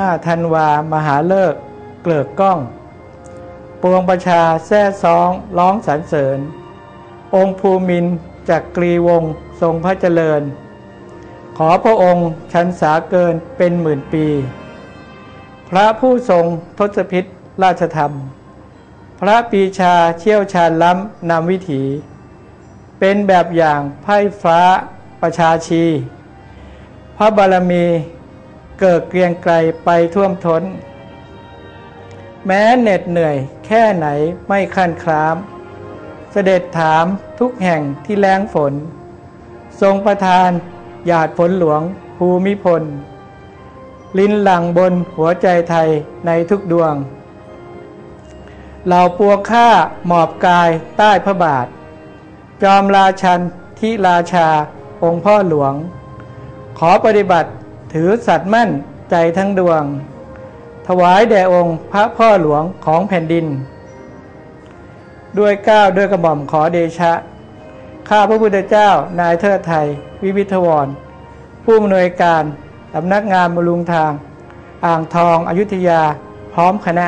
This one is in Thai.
5ธันวา มหาเลิก เกลิกก้อง ปวงประชาแซ่ซองร้องสรรเสริญ องค์ภูมินจากกรีวงศ์ทรงพระเจริญ ขอพระองค์ชันสาเกินเป็นหมื่นปี พระผู้ทรงทศพิษราชธรรม พระปีชาเชี่ยวชาญล้ำนำวิถี เป็นแบบอย่างไพ่ฟ้าประชาชี พระบารมี เกิดเกรียงไกรไปท่วมท้น แม้เหน็ดเหนื่อยแค่ไหนไม่ขั้นคราม เสด็จถามทุกแห่งที่แล้งฝน ทรงประทานหยาดฝนหลวงภูมิพล ลิ้นหลังบนหัวใจไทยในทุกดวง เหล่าปัวข้าหมอบกายใต้พระบาท จอมราชันที่ราชาองค์พ่อหลวง ขอปฏิบัติ ถือสัตว์มั่นใจทั้งดวง ถวายแด่องค์พระพ่อหลวงของแผ่นดิน ด้วยก้าวด้วยกระหม่อมขอเดชะ ข้าพระพุทธเจ้านายเทิดไทย วิวิทวร ผู้อำนวยการสำนักงานบำรุงทาง อ่างทองอยุธยาพร้อมคณะ